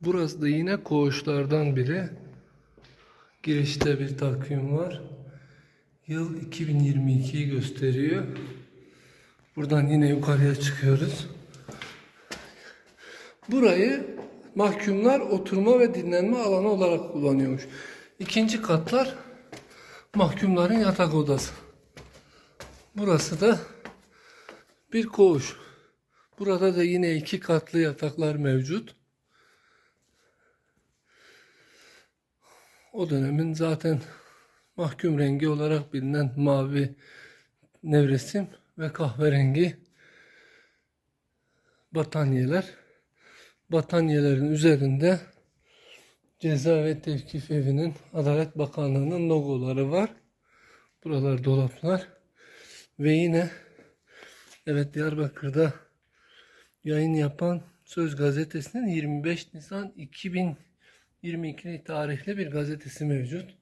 Burası da yine koğuşlardan biri. Girişte bir takvim var. Yıl 2022'yi gösteriyor. Buradan yine yukarıya çıkıyoruz. Burayı mahkumlar oturma ve dinlenme alanı olarak kullanıyormuş. İkinci katlar mahkumların yatak odası. Burası da bir koğuş. Burada da yine iki katlı yataklar mevcut. O dönemin zaten mahkum rengi olarak bilinen mavi nevresim ve kahverengi battaniyeler. Battaniyelerin üzerinde Ceza ve Tevkif Evi'nin Adalet Bakanlığı'nın logoları var. Buralar dolaplar. Ve yine evet Diyarbakır'da yayın yapan Söz Gazetesi'nin 25 Nisan 2022 tarihli bir gazetesi mevcut.